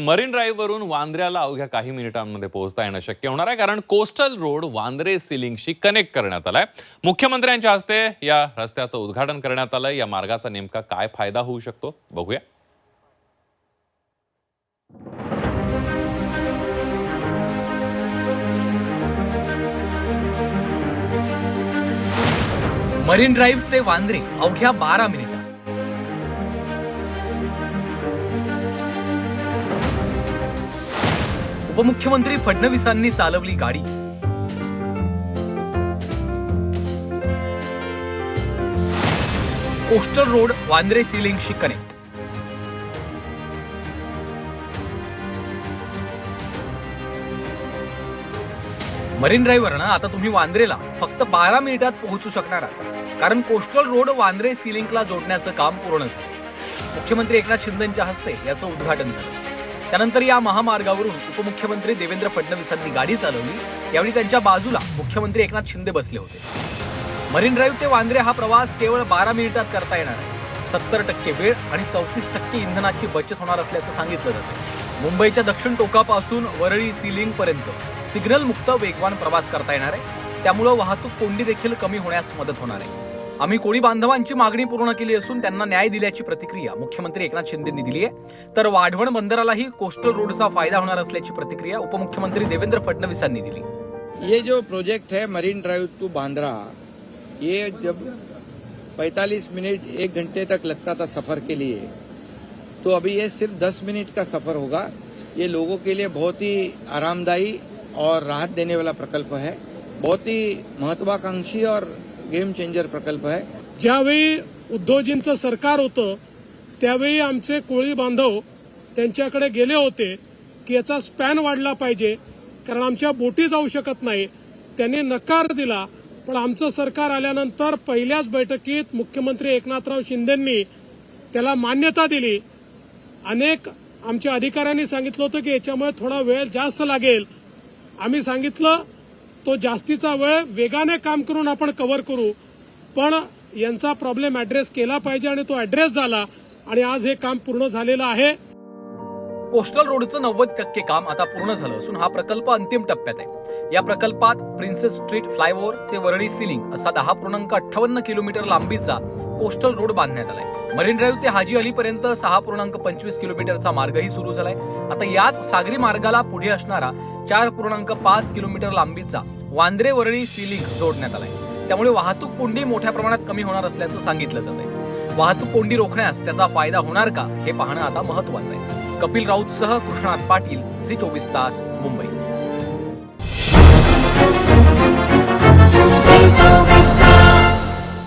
Marine drive वरून वांद्र्याला अवघ्या काही मिनिटांमध्ये पोहोचता येणं शक्य होणार आहे कारण कोस्टल रोड वांद्रे सिलिंगशी कनेक्ट करण्यात आलाय. मुख्यमंत्र्यांच्या हस्ते या रस्त्याचं उद्घाटन करण्यात आलंय. या मार्गाचा नेमका काय फायदा होऊ शकतो? बघूया. मरीन ड्राईव्ह ते वांद्रे अवघ्या बारा मिनिट. उपमुख्यमंत्री फडणवीसांनी चालवली गाडी. कोस्टल रोड वांद्रे सिलिंगशी कनेक्ट मरीन ड्राईव्हवरनं आता तुम्ही वांद्रेला. फक्त बारा मिनिटात पोहोचू शकणार आहात कारण कोस्टल रोड वांद्रे सिलिंकला जोडण्याचं काम पूर्ण झालं. मुख्यमंत्री एकनाथ शिंदेच्या हस्ते याचं उद्घाटन झालं. त्यानंतर या महामार्गावरून उपमुख्यमंत्री देवेंद्र फडणवीसांनी गाडी चालवली. यावेळी त्यांच्या बाजूला मुख्यमंत्री एकनाथ शिंदे बसले होते. मरीन ड्राईव्ह ते वांद्रे हा प्रवास केवळ बारा मिनिटात करता येणार आहे. सत्तर टक्के वेळ आणि चौतीस टक्के इंधनाची बचत होणार असल्याचं सांगितलं जातं मुंबईच्या दक्षिण टोकापासून वरळी सिलिंग पर्यंत सिग्नल मुक्त वेगवान प्रवास करता येणार आहे. त्यामुळं वाहतूक कोंडी देखील कमी होण्यास मदत होणार आहे. आम्ही कोळी बांधवांची मागणी पूर्ण केली असून त्यांना न्याय दिल्याची प्रतिक्रिया मुख्यमंत्री एकनाथ शिंदेंनी दिली आहे. तर वाढवण बंदरालाही कोस्टल रोडचा फायदा होणार असल्याची प्रतिक्रिया उपमुख्यमंत्री देवेंद्र फडणवीसांनी दिली. ये जो प्रोजेक्ट है मरीन ड्राइव टू बांद्रा ये जब 45 मिनट एक घंटे तक लगता था सफर के लिए तो अभी ये सिर्फ 10 मिनट का सफर होगा। ये लोगों के लिए बहुत ही आरामदायी और राहत देने वाला प्रकल्प है। बहुत ही महत्वाकांक्षी और गेम चेंजर प्रकल्प आहे. ज्यावेळी उद्धवजींचं सरकार होतं त्यावेळी आमचे कोळी बांधव त्यांच्याकडे गेले होते की याचा स्पॅन वाढला पाहिजे कारण आमच्या बोटी जाऊ शकत नाही. त्यांनी नकार दिला पण आमचं सरकार आल्यानंतर पहिल्याच बैठकीत मुख्यमंत्री एकनाथराव शिंदेंनी त्याला मान्यता दिली. अनेक आमच्या अधिकाऱ्यांनी सांगितलं होतं की याच्यामुळे थोडा वेळ जास्त लागेल. आम्ही सांगितलं तो जास्तीचा वेळ वेगाने काम करून आपण कव्हर करू. पण यांचा प्रॉब्लेम ऍड्रेस केला पाहिजे आणि तो ऍड्रेस झाला आणि आज हे काम पूर्ण झालेलं आहे. कोस्टल रोडचं नव्वद टक्के काम आता पूर्ण झालं असून हा प्रकल्प अंतिम टप्प्यात आहे. या प्रकल्पात प्रिन्सेस स्ट्रीट फ्लायओव्हर ते वरळी सिलिंग असा दहा पूर्णांक अठ्ठावन्न किलोमीटर लांबीचा कोस्टल रोड बांधण्यात आलाय. मरीन ड्राईव्ह ते हाजी अली पर्यंत सहा पूर्णांक पंचवीस किलोमीटरचा मार्गही सुरू झालाय. आता याच सागरी मार्गाला पुढे असणारा चार पूर्णांक पाच किलोमीटर लांबीचा वांद्रे वरळी सिलिंग जोडण्यात आलाय. त्यामुळे वाहतूक कोंडी मोठ्या प्रमाणात कमी होणार असल्याचं सांगितलं जात आहे वाहतूक कोंडी रोखण्यास त्याचा फायदा होणार का हे पाहणं आता महत्वाचं आहे. कपिल राऊतसह कृष्णात पाटील सी चोवीस तास मुंबई.